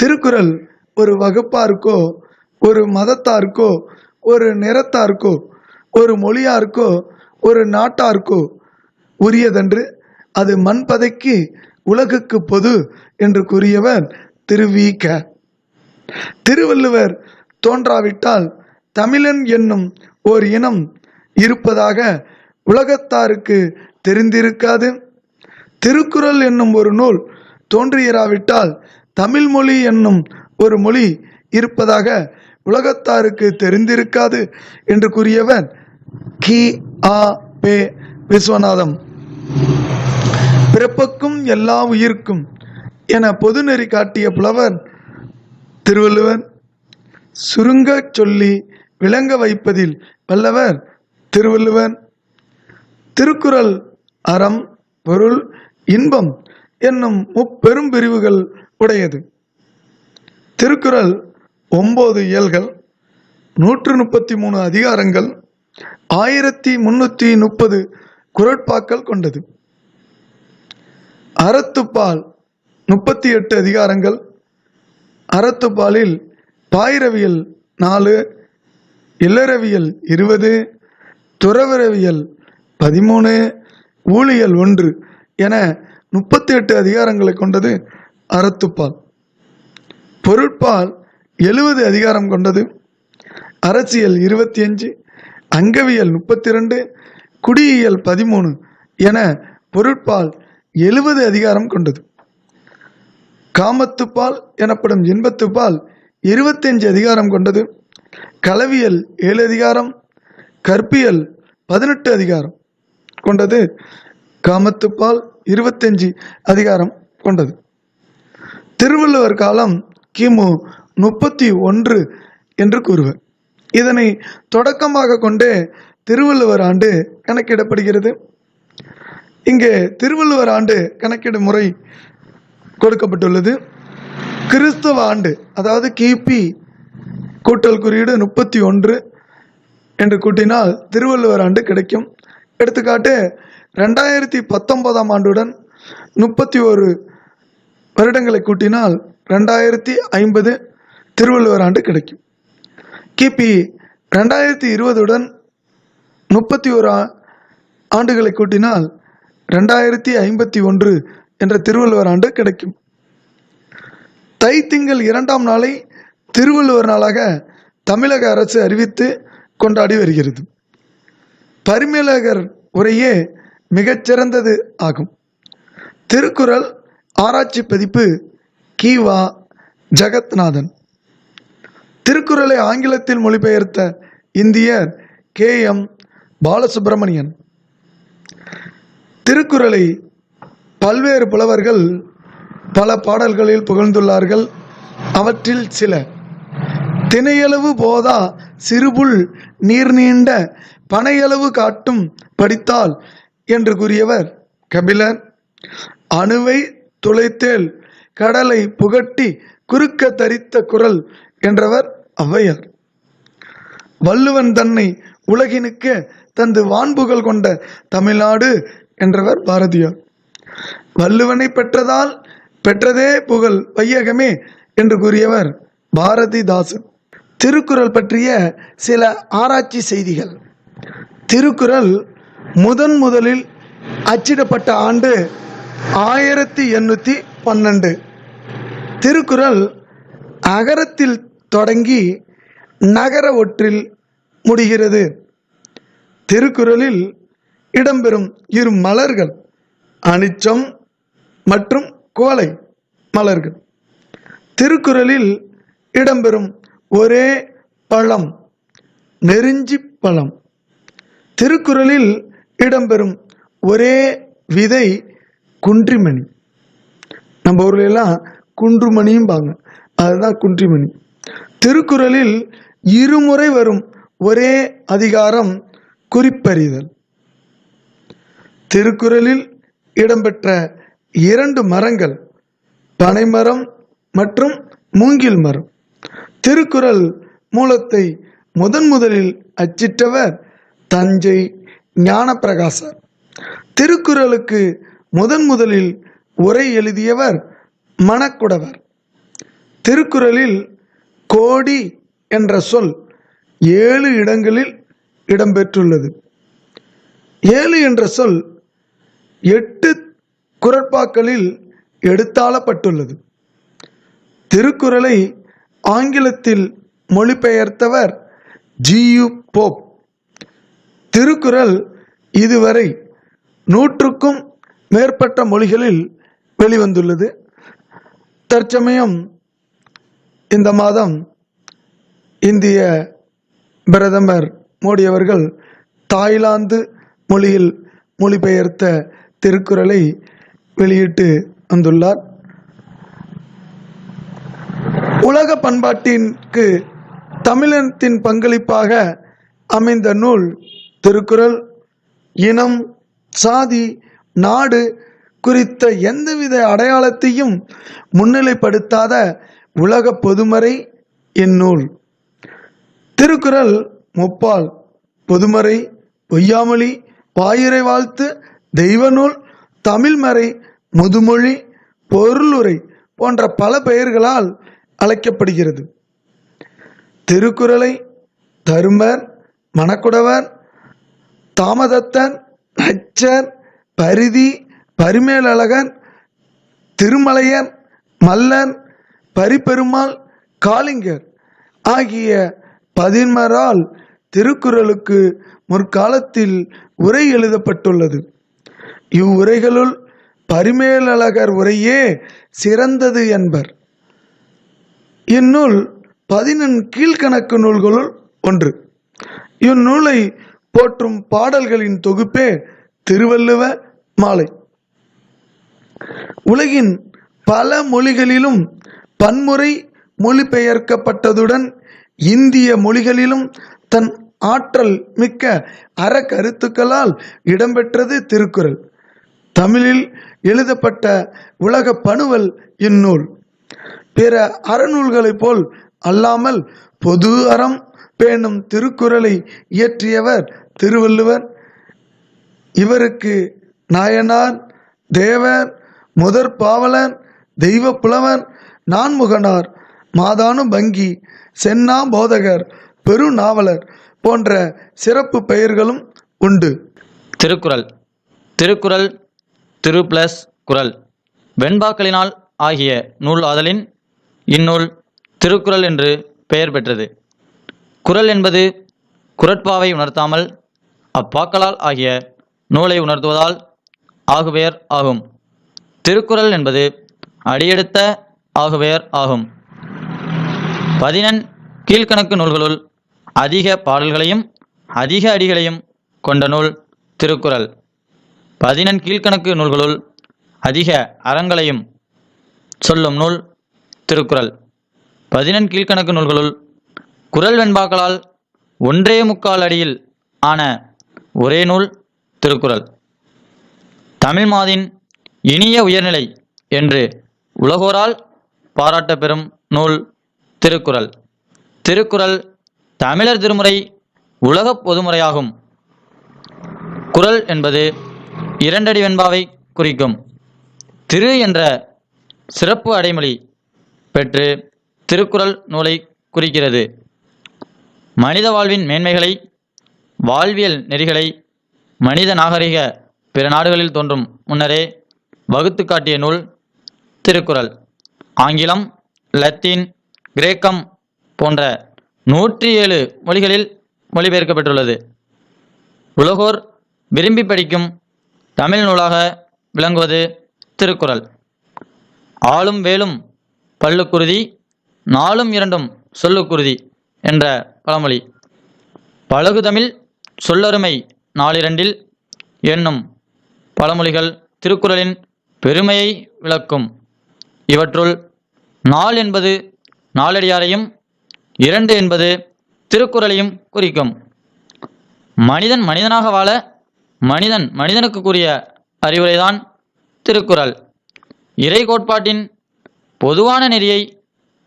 திருக்குறள் ஒரு வகுப்பாருக்கோ ஒரு மதத்தாருக்கோ ஒரு நிறத்தாருக்கோ ஒரு மொழியாருக்கோ ஒரு நாட்டாருக்கோ உரியதன்று அது மண்பதைக்கு உலகுக்கு பொது என்று கூறியவர் திருவிக. திருவள்ளுவர் தோன்றாவிட்டால் தமிழன் என்னும் ஓர் இனம் இருப்பதாக உலகத்தாருக்கு தெரிந்திருக்காது. திருக்குறள் என்னும் ஒரு நூல் தோன்றியராவிட்டால் தமிழ் மொழி என்னும் ஒரு மொழி இருப்பதாக உலகத்தாருக்கு தெரிந்திருக்காது என்று கூறியவர் கி. ஆ. பே. விஸ்வநாதம். பிறப்புக்கும் எல்லா உயிர்க்கும் என பொதுநெறி காட்டிய புலவர் திருவள்ளுவர். சுருங்கச் சொல்லி விளங்க வைப்பதில் வல்லவர் திருவள்ளுவர். திருக்குறள் அறம் பொருள் இன்பம் என்னும் முப்பெரும் பிரிவுகள் உடையது. திருக்குறள் ஒன்பது இயல்கள் நூற்று முப்பத்தி மூணு அதிகாரங்கள் ஆயிரத்தி முன்னூற்றி முப்பது குரட்பாக்கள் கொண்டது. அறத்துப்பால் முப்பத்தி எட்டு அதிகாரங்கள் அறத்துப்பாலில் பாயிரவியல் நாலு இல்லறவியல் இருபது துறவரவியல் பதிமூணு ஊழியல் ஒன்று என முப்பத்தி எட்டு அதிகாரங்களை கொண்டது. அறத்துப்பால். பொருட்பால் எழுபது அதிகாரம் கொண்டது. அரசியல் இருபத்தி அஞ்சு அங்கவியல் முப்பத்தி ரெண்டு குடியியல் பதிமூணு என பொருட்பால் எழுபது அதிகாரம் கொண்டது. காமத்துப்பால் எனப்படும் இன்பத்துப்பால் இருபத்தஞ்சு அதிகாரம் கொண்டது. களவியல் ஏழு அதிகாரம் கற்பியல் பதினெட்டு அதிகாரம் கொண்டது. காமத்துப்பால் இருபத்தஞ்சு அதிகாரம் கொண்டது. திருவள்ளுவர் காலம் கிமு முப்பத்தி ஒன்று என்று கூறுவர். இதனை தொடக்கமாக கொண்டே திருவள்ளுவர் ஆண்டு கணக்கிடப்படுகிறது. இங்கே திருவள்ளுவர் ஆண்டு கணக்கிடும் முறை கொடுக்கப்பட்டுள்ளது. கிறிஸ்தவ ஆண்டு அதாவது கிபி கூட்டல் குறியீடு முப்பத்தி ஒன்று என்று கூட்டினால் திருவள்ளுவர் ஆண்டு கிடைக்கும். எடுத்துக்காட்டு ரெண்டாயிரத்தி பத்தொன்பதாம் ஆண்டுடன் முப்பத்தி ஒரு வருடங்களை கூட்டினால் ரெண்டாயிரத்தி ஐம்பது திருவள்ளுவர் ஆண்டு கிடைக்கும். கிபி ரெண்டாயிரத்தி இருபதுடன் முப்பத்தி ஒரு ஆண்டுகளை கூட்டினால் ரெண்டாயிரத்தி ஐம்பத்தி ஒன்று என்ற திருவள்ளுவர் ஆண்டு கிடைக்கும். தை திங்கள் இரண்டாம் நாளை திருவள்ளுவர் நாளாக தமிழக அரசு அறிவித்து கொண்டாடி வருகிறது. பரிமேலகர் உரையே மிகச்சிறந்தது ஆகும். திருக்குறள் ஆராய்ச்சி பதிப்பு கீவா ஜெகத்நாதன். திருக்குறளை ஆங்கிலத்தில் மொழிபெயர்த்த இந்தியர் கே எம் பாலசுப்பிரமணியன் திருக்குறளை பல்வேறு புலவர்கள் பல பாடல்களில் புகழ்ந்துள்ளார்கள். அவற்றில் சில தினையளவு போதா சிறுபுல் நீர் நீண்ட பனையளவு காட்டும் படித்தால் என்று கூறியவர் கபிலர். அணுவை துளைத்தேல் கடலை புகட்டி குறுக்க தரித்த குரல் என்றவர் ஔவையார். வள்ளுவன் தன்னை உலகினுக்கு தந்து வான்புகழ் கொண்ட தமிழ்நாடு என்றவர் பாரதியார். வள்ளுவனை பெற்றதால் பெற்றதே புகழ் வையகமே என்று கூறியவர் பாரதிதாசன். திருக்குறள் பற்றிய சில ஆராய்ச்சி செய்திகள். திருக்குறள் முதன் முதலில் அச்சிடப்பட்ட ஆண்டு ஆயிரத்தி எண்ணூற்றி பன்னெண்டு. திருக்குறள் அகரத்தில் தொடங்கி நகர ஒற்றில் முடிகிறது. திருக்குறளில் இடம்பெறும் இரு மலர்கள் அனிச்சம் மற்றும் கோலை மலர்கள். திருக்குறளில் இடம்பெறும் ஒரே பழம் நெருஞ்சி பழம். திருக்குறளில் இடம்பெறும் ஒரே விதை குன்றிமணி. நம்ம ஊர்ல எல்லாம் குன்றுமணியும்பாங்க அதுதான் குன்றிமணி. திருக்குறளில் இருமுறை வரும் ஒரே அதிகாரம் குறிப்பறிதல். திருக்குறளில் இடம்பெற்ற இரண்டு மரங்கள் பனைமரம் மற்றும் மூங்கில் மரம். திருக்குறள் மூலத்தை முதன் முதலில் அச்சிட்டவர் தஞ்சை ஞானப்பிரகாசர். திருக்குறளுக்கு முதன் முதலில் உரை எழுதியவர் மணக்குடவர். திருக்குறளில் கோடி என்ற சொல் ஏழு இடங்களில் இடம்பெற்றுள்ளது. ஏழு என்ற சொல் எட்டு குரட்பாக்களில் எடுத்தாளப்பட்டுள்ளது. திருக்குறளை ஆங்கிலத்தில் மொழிபெயர்த்தவர் ஜியு போப். திருக்குறள் இதுவரை நூற்றுக்கும் மேற்பட்ட மொழிகளில் வெளிவந்துள்ளது. தற்சமயம் இந்த மாதம் இந்திய பிரதமர் மோடி அவர்கள் தாய்லாந்து மொழியில் மொழிபெயர்த்த திருக்குறளை வெளியிட்டு வந்துள்ளார். உலக பண்பாட்டிற்கு தமிழத்தின் பங்களிப்பாக அமைந்த நூல் திருக்குறள். இனம் சாதி நாடு குறித்த எந்தவித அடையாளத்தையும் முன்னிலைப்படுத்தாத உலக பொதுமறை இந்நூல். திருக்குறள் முப்பால் பொதுமறை பொய்யாமொழி பாயிரை வாழ்த்து தெய்வநூல் தமிழ்மறை முதுமொழி பொருளுரை போன்ற பல பெயர்களால் அழைக்கப்படுகிறது. திருக்குறளை தருமர் மணக்குடவர் தாமதத்தர் அச்சர் பரிதி பரிமேலழகன் திருமலையர் மல்லன் பரிபெருமாள் காளிங்கர் ஆகிய பதின்மரால் திருக்குறளுக்கு முற்காலத்தில் உரை எழுதப்பட்டுள்ளது. இவ்வுரைகளுள் பரிமேலழகர் உரையே சிறந்தது என்பர். இந்நூல் பதினெண் கீழ்கணக்கு நூல்களுள் ஒன்று. இந்நூலை போற்றும் பாடல்களின் தொகுப்பே திருவள்ளுவ மாலை. உலகின் பல மொழிகளிலும் பன்முறை மொழிபெயர்க்கப்பட்டதுடன் இந்திய மொழிகளிலும் தன் ஆற்றல் மிக்க அறக்கருத்துக்களால் இடம்பெற்றது திருக்குறள். தமிழில் எழுதப்பட்ட உலக பணுவல் இந்நூல். பிற அறநூல்களைப் போல் அல்லாமல் பொது அறம் பேணும் திருக்குறளை இயற்றியவர் திருவள்ளுவர். இவருக்கு நாயனார் தேவர் முதற் பாவலர் தெய்வ புலவர் நான்முகனார் மாதானு பங்கி சென்னா போதகர் பெருநாவலர் போன்ற சிறப்பு பெயர்களும் உண்டு. திருக்குறள். திருக்குறள் திரு பிளஸ் குறள். வெண்பாக்களினால் ஆகிய நூல் ஆதலின் இந்நூல் திருக்குறள் என்று பெயர் பெற்றது. குறள் என்பது குரட்பாவை உணர்த்தாமல் அப்பாக்களால் ஆகிய நூலை உணர்த்துவதால் ஆகுவேர் ஆகும். திருக்குறள் என்பது அடியெடுத்த ஆகுவேர் ஆகும். பதினெண் கீழ்க்கணக்கு நூல்களுள் அதிக பாடல்களையும் அதிக அடிகளையும் கொண்ட நூல் திருக்குறள். பதினெண் கீழ்க்கணக்கு நூல்களுள் அதிக அறங்களையும் சொல்லும் நூல் திருக்குறள். பதினெண் கீழ்க்கணக்கு நூல்களுள் குறள் வெண்பாக்களால் ஒன்றே முக்கால் அடியில் ஆன ஒரே நூல் திருக்குறள். தமிழ் மாதின் இனிய உயர்நிலை என்று உலகோரால் பாராட்ட பெறும் நூல் திருக்குறள். திருக்குறள் தமிழர் திருமுறை உலகப் பொதுமுறையாகும். குறள் என்பது இரண்டடி வெண்பாவை குறிக்கும். திரு என்ற சிறப்பு அடைமொழி பெற்று திருக்குறள் நூலை குறிக்கிறது. மனித வாழ்வின் மேன்மைகளை வாழ்வியல் நெறிகளை மனித நாகரிக பிற நாடுகளில் தோன்றும் முன்னரே வகுத்து காட்டிய நூல் திருக்குறள். ஆங்கிலம் லத்தீன் கிரேக்கம் போன்ற நூற்றி ஏழு மொழிகளில் மொழிபெயர்க்கப்பட்டுள்ளது. உலகோர் விரும்பி படிக்கும் தமிழ் நூலாக விளங்குவது திருக்குறள். ஆளும் வேலும் பல்லுக்குருதி நாளும் இரண்டும் சொல்லுக்குருதி என்ற பழமொழி. பழகுதமிழ் சொல்லருமை நாளிரண்டில் என்னும் பழமொழிகள் திருக்குறளின் பெருமையை விளக்கும். இவற்றுள் நாள் என்பது நாலடியாரையும் இரண்டு என்பது திருக்குறளையும் குறிக்கும். மனிதன் மனிதனாக வாழ மனிதன் மனிதனுக்கு கூறிய அறிவுரைதான் திருக்குறள். இறை கோட்பாட்டின் பொதுவான நெறியை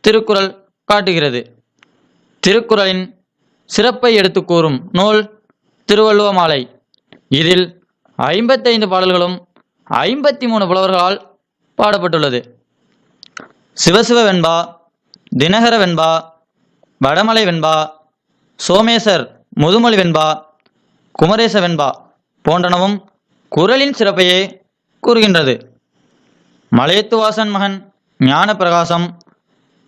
திருக்குறள் காட்டுகிறது. திருக்குறளின் சிறப்பை எடுத்து கூறும் நூல் திருவள்ளுவ மாலை. இதில் ஐம்பத்தைந்து பாடல்களும் ஐம்பத்தி மூணு புலவர்களால் பாடப்பட்டுள்ளது. சிவசிவ வெண்பா தினகர வெண்பா வடமலை வெண்பா சோமேசர் முதுமொழி வெண்பா குமரேச வெண்பா போன்றனவும் குறளின் சிறப்பையே கூறுகின்றது. மலையத்துவாசன் மகன் ஞானப்பிரகாசம்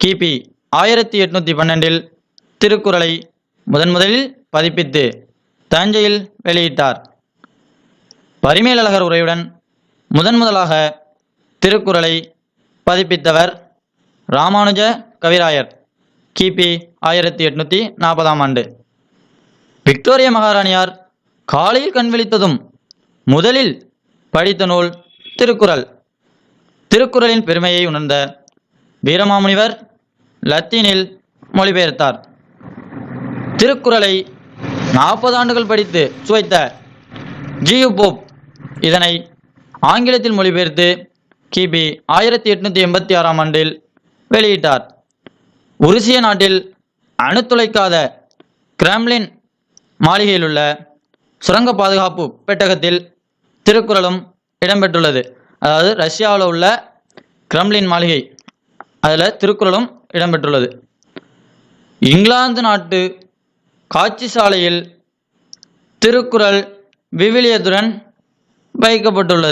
கிபி ஆயிரத்தி எட்நூற்றி பன்னெண்டில் திருக்குறளை முதன்முதலில் பதிப்பித்து தஞ்சையில் வெளியிட்டார். பரிமேலழகர் உரையுடன் முதன் முதலாக திருக்குறளை பதிப்பித்தவர் ராமானுஜ கவிராயர். கிபி ஆயிரத்தி எட்நூற்றி நாற்பதாம் ஆண்டு. விக்டோரிய மகாராணியார் காலையில் கண் விழித்ததும் முதலில் படித்த நூல் திருக்குறள். திருக்குறளின் பெருமையை உணர்ந்த வீரமாமுனிவர் லத்தீனில் மொழிபெயர்த்தார். திருக்குறளை நாற்பது ஆண்டுகள் படித்து சுவைத்த ஜியு போப் இதனை ஆங்கிலத்தில் மொழிபெயர்த்து கிபி ஆயிரத்தி எட்நூற்றி எண்பத்தி ஆறாம் ஆண்டில் வெளியிட்டார். உருசிய நாட்டில் அணுத்துளைக்காத கிரெம்லின் மாளிகையிலுள்ள சுரங்க பாதுகாப்பு பெட்டகத்தில் திருக்குறளும் இடம்பெற்றுள்ளது. அதாவது ரஷ்யாவில் உள்ள கிரெம்லின் மாளிகை அதில் திருக்குறளும் இடம்பெற்றுள்ளது. இங்கிலாந்து நாட்டு காட்சி சாலையில் திருக்குறள் விவிலியத்துடன் വഹിക്കപ്പെട്ടുള്ളത്.